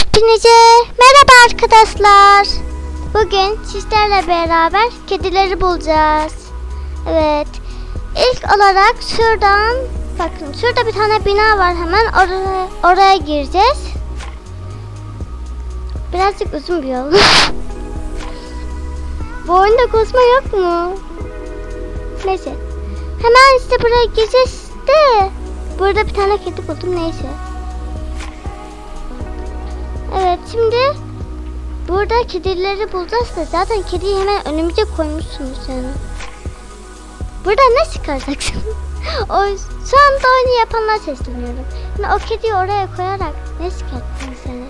Hepinize merhaba arkadaşlar. Bugün sizlerle beraber kedileri bulacağız. Evet. İlk olarak şuradan bakın şurada bir tane bina var hemen oraya, oraya gireceğiz. Birazcık uzun bir yol. Bu oyunda koşma yok mu? Neyse. Hemen işte buraya gireceğiz de. Burada bir tane kedi buldum neyse. Evet şimdi burada kedileri bulacağız da zaten kediyi hemen önümüze koymuşsunuz yani. Burada ne çıkaracaksın? o, şu anda oyunu yapanlar sesleniyorum. Yani o kediyi oraya koyarak ne çıkarttınız yani?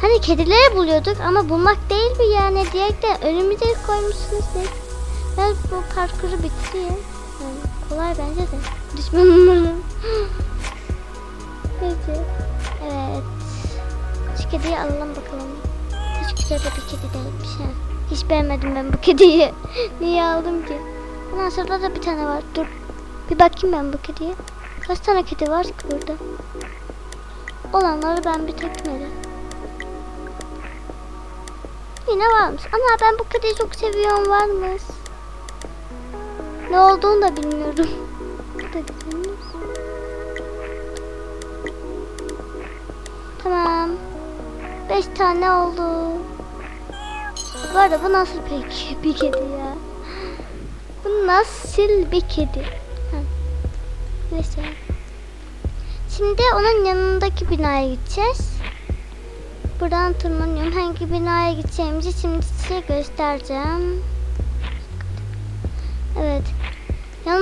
Hani kedileri buluyorduk ama bulmak değil mi yani diyerekten önümüze koymuşsunuz ne? Ben bu parkuru bitireyim. Yani kolay bence de. Düşman kediyi alalım bakalım. Hiç güzel de bir kedi değilmiş ha. Hiç beğenmedim ben bu kediyi. Niye aldım ki? Ondan sonra da bir tane var. Dur. Bir bakayım ben bu kediye. Kaç tane kedi var ki burada? Olanları ben bir tekmedim. Yine varmış. Ana ben bu kediyi çok seviyorum varmış. Ne olduğunu da bilmiyorum. Bu da güzelmiş. Beş tane oldu. Bu arada bu nasıl peki bir kedi ya? Bu nasıl bir kedi? Ha. Neyse. Şimdi onun yanındaki binaya gideceğiz. Buradan tırmanıyorum. Hangi binaya gideceğimizi şimdi size göstereceğim. Evet.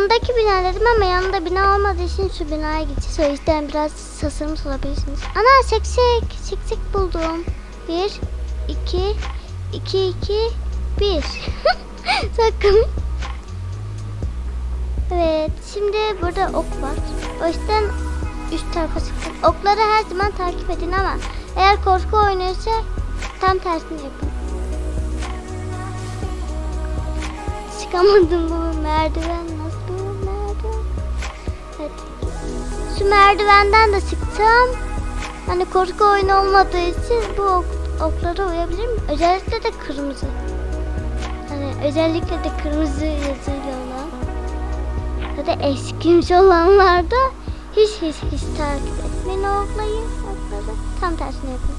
Yanındaki bina dedim ama yanında bina olmadığı için şu binaya gideceğiz. O yüzden biraz sasırmış olabilirsiniz. Ana seksek. Seksek buldum. Bir, iki, iki, iki, bir. Sakın. Evet. Şimdi burada ok var. O yüzden üst tarafa sıktım. Okları her zaman takip edin ama eğer korku oynuyorsa tam tersini yapın. Çıkamadım bu merdiven Şu merdivenden de çıktım. Hani korku oyunu olmadığı için bu ok, oklara uyabilirim. Özellikle de kırmızı. Hani özellikle de kırmızı yazıyla olan. Ya da eskimiş olanlarda hiç hiç hiç takip etmeyin o oklayı. Okları tam tersine yapın.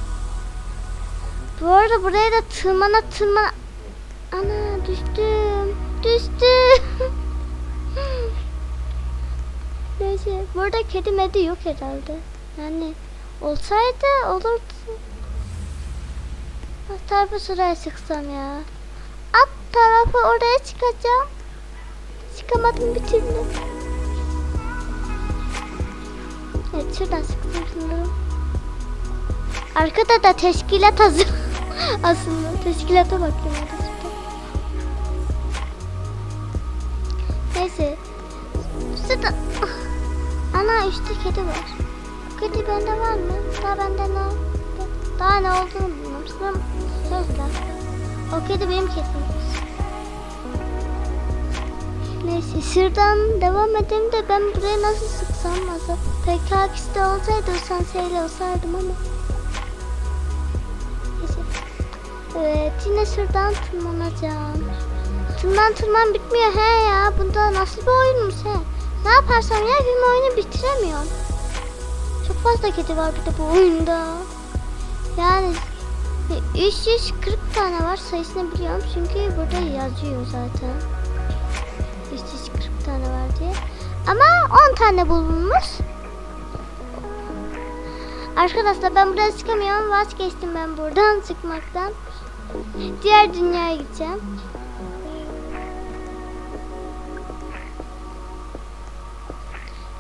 Bu arada buraya da tırmana tırmana... Ana düştüm. Düştüm. Neyse burada kedi medi yok herhalde. Yani olsaydı olurdu. Alt tarafı şuraya çıksam ya. Alt tarafı oraya çıkacağım. Çıkamadım bir türlü. Evet şuradan çıktım sanırım. Arkada da teşkilat hazır. Aslında teşkilata bakıyorum Ana üstte kedi var. Kedi bende var mı? Daha bende ne? Daha ne olduğunu bilmiyorum. Sanırım sözler. O kedi benim kedim. Neyse şuradan devam edelim de ben buraya nasıl sıksam azap. PKX'de olsaydı o sanseyle olsaydım ama. Evet yine şuradan tırmanacağım. Tırman tırman bitmiyor he ya. Bunda nasıl bir oyunmuş he. Ne yaparsam ya bir oyunu bitiremiyorum. Çok fazla kedi var bir de bu oyunda. Yani 340 tane var sayısını biliyorum çünkü burada yazıyor zaten. 340 tane var diye. Ama 10 tane bulunmuş. Arkadaşlar ben buraya çıkamıyorum. Vazgeçtim ben buradan çıkmaktan. Diğer dünyaya gideceğim.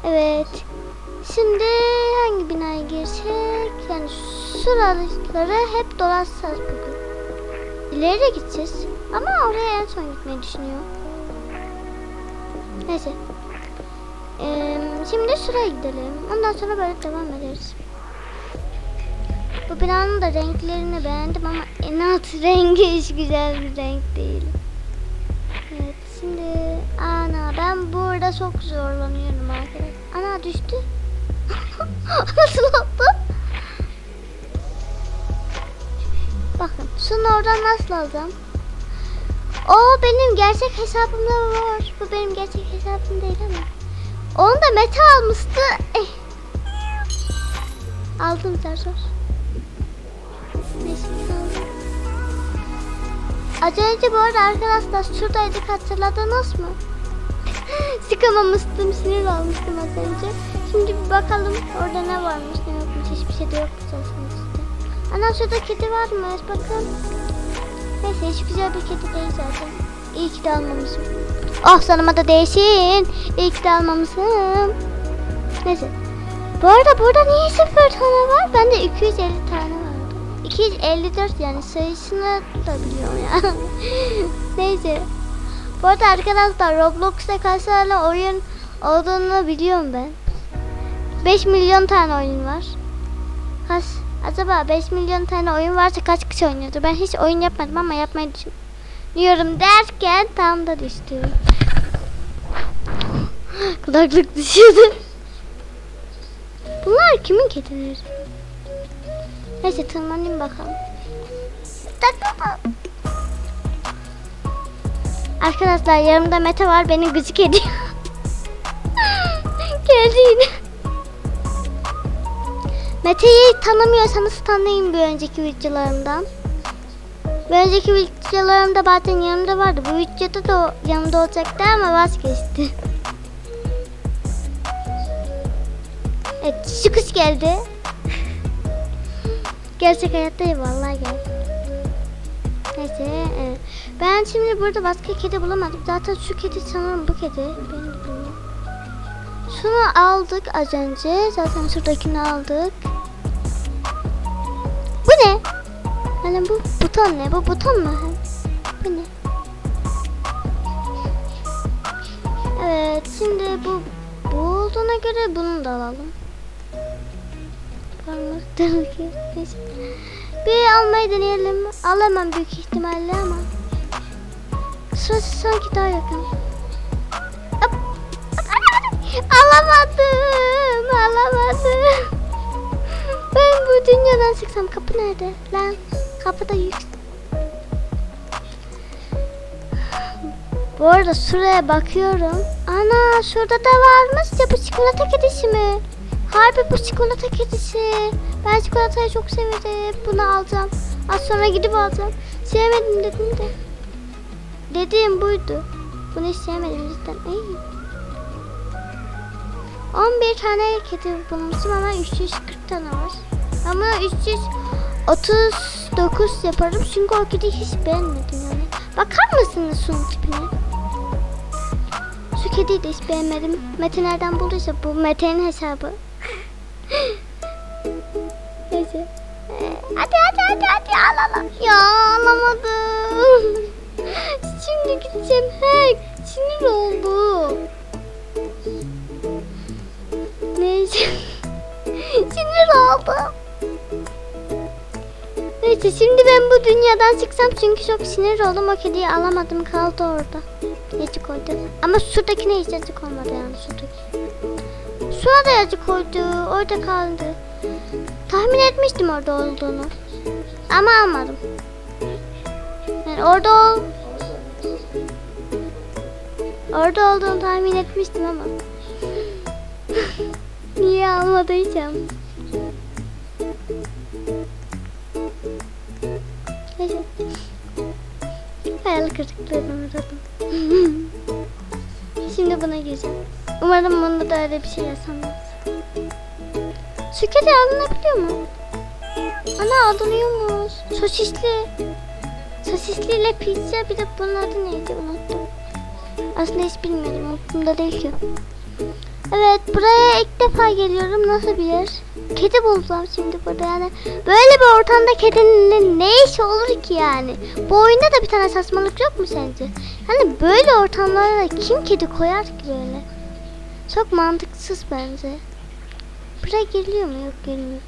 Evet. Şimdi hangi binaya girsek? Yani şuraları hep dolaşacağız bugün. İleri gideceğiz. Ama oraya en son gitmeyi düşünüyorum. Neyse. Ee, şimdi şuraya gidelim. Ondan sonra böyle devam ederiz. Bu binanın da renklerini beğendim ama en alt rengi hiç güzel bir renk değil. Şimdi ana ben burada çok zorlanıyorum arkadaşlar. Ana düştü. Nasıl oldu? bunu oradan nasıl alacağım? O benim gerçek hesabımda var. Bu benim gerçek hesabım değil ama. Onu da Mete almıştı. Eh. Aldım zar Neyse aldım. Az önce bu arada arkadaşlar şuradaydık hatırladınız mı? Sıkamamıştım, sinir olmuştum az önce. Şimdi bir bakalım orada ne varmış ne yokmuş. Hiçbir şey de zaten işte. Ana şurada kedi varmış bakın. Neyse hiç güzel bir kedi değil zaten. İyi ki de almamışım. Oh sanıma da değişin. İyi ki de almamışım. Neyse. Bu arada burada niye sıfır tane var? Bende 250 tane vardı. 254 yani sayısını da biliyorum ya. Neyse. Bu arada arkadaşlar Roblox'ta kaç tane oyun olduğunu biliyorum ben. 5 milyon tane oyun var. Kaç? Acaba 5 milyon tane oyun varsa kaç kişi oynuyordu? Ben hiç oyun yapmadım ama yapmayı düşünüyorum derken tam da düştü. Kulaklık düşüyordu. Bunlar kimin kedileri? Neyse tırmanayım bakalım. Arkadaşlar yanımda Mete var beni gıcık ediyor. Geldi yine. Mete'yi tanımıyorsanız tanıyın bir önceki videolarımdan. Bir önceki videolarımda bazen yanımda vardı. Bu videoda da yanımda olacaktı ama vazgeçti. Evet şu kış geldi. Gerçek hayatta ya vallahi geldi. Neyse evet. Ben şimdi burada başka kedi bulamadım. Zaten şu kedi sanırım bu kedi. Ben de bilmiyorum. Şunu aldık az önce. Zaten şuradakini aldık. Bu ne? Yani bu buton ne? Bu buton mu? Bu ne? Evet şimdi bu bu olduğuna göre bunu da alalım. Parmakları Neyse. Bir almayı deneyelim. Alamam büyük ihtimalle ama. Sırası sanki daha yakın. Alamadım. Alamadım. Ben bu dünyadan çıksam kapı nerede? Lan kapıda yük. Bu arada şuraya bakıyorum. Ana şurada da varmış ya bu çikolata kedisi mi? Harbi bu çikolata kedisi. Ben çikolatayı çok severim. Bunu alacağım. Az sonra gidip alacağım. Sevmedim dedim de. Dediğim buydu. Bunu hiç sevmedim cidden. Ay. 11 tane kedi bulmuşum ama 340 tane var. Ama 339 yaparım çünkü o kedi hiç beğenmedim yani. Bakar mısınız şunun tipine? Şu kediyi de hiç beğenmedim. Mete nereden bulduysa bu Mete'nin hesabı. Neyse. Ee, hadi hadi hadi hadi alalım. Ya alamadım. Şimdi gideceğim. He, sinir oldu. Neyse. sinir oldum. Neyse şimdi ben bu dünyadan çıksam çünkü çok sinir oldum. O kediyi alamadım kaldı orada. Yazık oldu. Ama şuradakine hiç yazık olmadı yani şuradaki. Şuna da yazık oldu. Orada kaldı. Tahmin etmiştim orada olduğunu. Ama almadım. Yani orada ol... Orada olduğunu tahmin etmiştim ama. Niye almadıysam. Hayal kırıklığına uğradım. Şimdi buna gireceğim. Umarım bunda da öyle bir şey yaşanmaz. Kedi alınabiliyor mu? Ana alınıyormuş. Sosisli. Sosisliyle pizza bir de bunun adı neydi unuttum. Aslında hiç bilmiyorum aklımda değil ki. Evet buraya ilk defa geliyorum. Nasıl bir yer? Kedi bulacağım şimdi burada yani. Böyle bir ortamda kedinin ne işi olur ki yani? Bu oyunda da bir tane saçmalık yok mu sence? Hani böyle ortamlara kim kedi koyar ki böyle? Çok mantıksız bence. Buraya geliyor mu? Yok gelmiyor.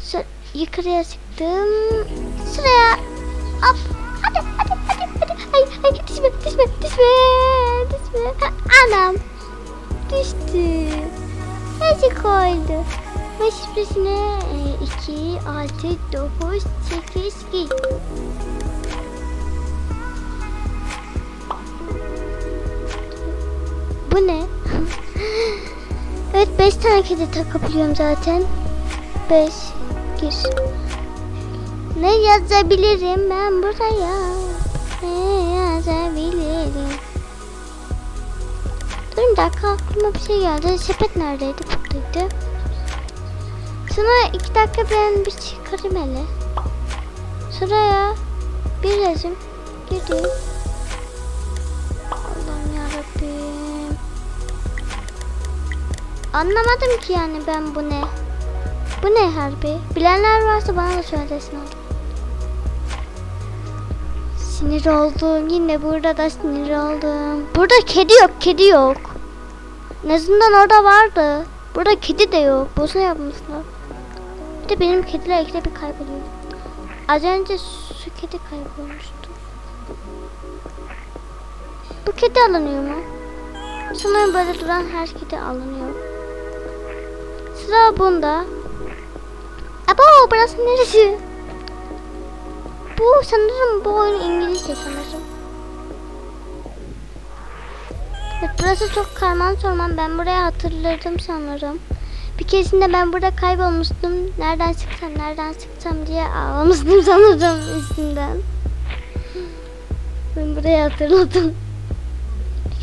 Şu yukarıya çıktım. Şuraya. Hop. Hadi hadi hadi hadi. Ay ay düşme düşme düşme. Düşme. Ha, anam. Düştü. Nasıl koydu? Ve şifresine e, 2, 6, 9, 8 giy. Bu ne? Evet 5 tane kedi takabiliyorum zaten. 5 gir. Ne yazabilirim ben buraya? Ne yazabilirim? Dur bir dakika aklıma bir şey geldi. Sepet neredeydi? Buradaydı. Sana iki dakika ben bir çıkarım hele. Sıraya bir yazım. Girdim. Anlamadım ki yani ben bu ne. Bu ne harbi? Bilenler varsa bana da söylesin. Sinir oldum. Yine burada da sinir oldum. Burada kedi yok, kedi yok. En azından orada vardı. Burada kedi de yok. Boşuna yapmışlar. Bir de benim kediler ikide bir kayboluyor. Az önce su kedi kaybolmuştu. Bu kedi alınıyor mu? Sanırım böyle duran her kedi alınıyor. Sıra bunda. Abo burası neresi? Bu sanırım bu oyun İngilizce sanırım. Evet, burası çok karman sorman. Ben buraya hatırladım sanırım. Bir keresinde ben burada kaybolmuştum. Nereden çıksam, nereden çıksam diye ağlamıştım sanırım üstünden. Ben burayı hatırladım.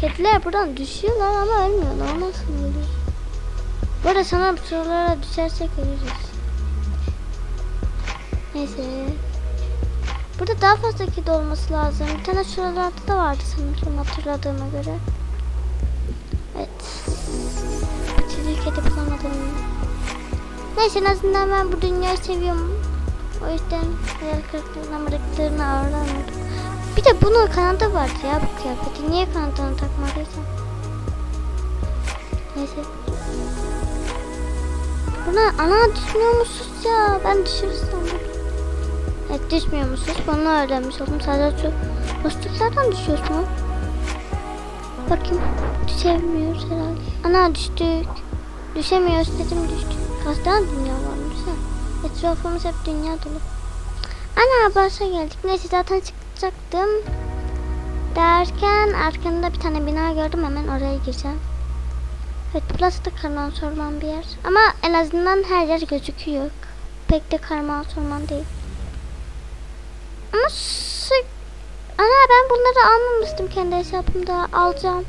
Kediler buradan düşüyorlar ama ölmüyorlar. Nasıl oluyor? Bu arada sana sorulara düşersek ölürüz. Neyse. Burada daha fazla kedi olması lazım. Bir tane şuralarda da vardı sanırım hatırladığıma göre. Evet. Bir kedi bulamadım. Neyse en azından ben bu dünyayı seviyorum. O yüzden hayal kırıklığına mırıklığına ağırlanmadım. Bir de bunun kanadı vardı ya bu kıyafeti. Niye kanadını takmadıysam. Neyse. Buna ana düşmüyor musunuz ya? Ben düşürüz sandım. Evet düşmüyor musunuz? Bunu öğrenmiş oldum. Sadece şu boşluklardan düşüyoruz mu? Bakayım. Düşemiyoruz herhalde. Ana düştük. Düşemiyoruz dedim düştük. Kaç dünya varmış ha? Etrafımız hep dünya dolu. Ana başa geldik. Neyse zaten çıkacaktım. Derken arkamda bir tane bina gördüm. Hemen oraya gireceğim. Evet burası da karman sorman bir yer. Ama en azından her yer gözüküyor. Pek de karman sorman değil. Ama sık... Ana ben bunları almamıştım kendi hesabımda. Alacağım.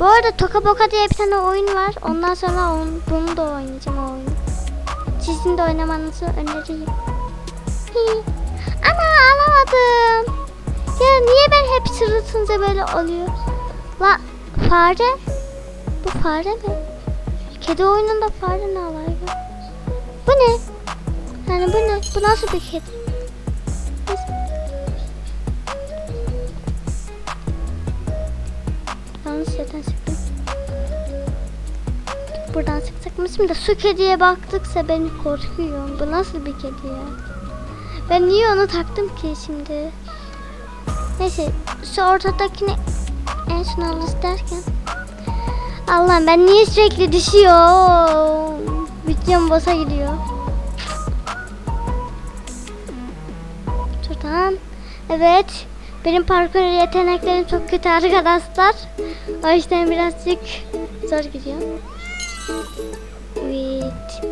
Bu arada Toka Boka diye bir tane oyun var. Ondan sonra on, bunu da oynayacağım o oyunu. Sizin de oynamanızı öneririm. Ana alamadım. Ya niye ben hep sırıtınca böyle oluyor? La fare. Bu fare mi? Kedi oyununda fare ne alay? Bu ne? Yani bu ne? Bu nasıl bir kedi? Yanlış yerden çıktım. Buradan çıkacakmışım da su kediye baktıkça beni korkuyorum. Bu nasıl bir kedi ya? Ben niye onu taktım ki şimdi? Neyse şu ortadakini en son alırız derken. Allah'ım ben niye sürekli düşüyorum? Videom bosa gidiyor. Şuradan. Evet. Benim parkur yeteneklerim çok kötü arkadaşlar. O yüzden birazcık zor gidiyor. Evet.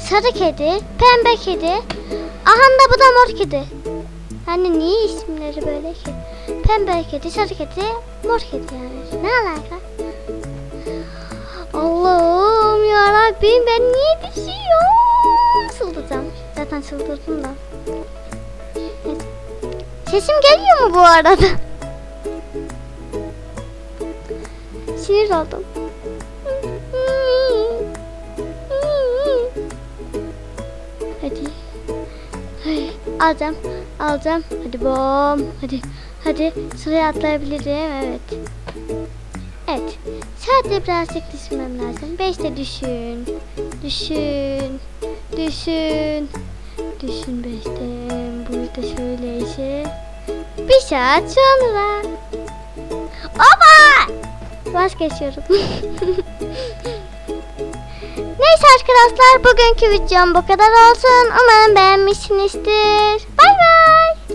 Sarı kedi, pembe kedi. Aha da bu da mor kedi. Hani niye isimleri böyle ki? Pembe kedi, sarı kedi, mor kedi yani. Ne alaka? Allah'ım yarabbim ben niye düşüyorum? Çıldıracağım. Zaten çıldırdım da. Evet. Sesim geliyor mu bu arada? Sinir oldum. Hadi. Ay, alacağım. Alacağım. Hadi bom. Hadi. Hadi. Sıraya atlayabilirim. Evet. Evet. Sadece birazcık düşünmem lazım. Beşte düşün. Düşün. Düşün. Düşün beşte. Burada şöyle işe. Bir saat sonra. Oba! Vazgeçiyorum. ne Neyse arkadaşlar bugünkü videom bu kadar olsun. Umarım beğenmişsinizdir.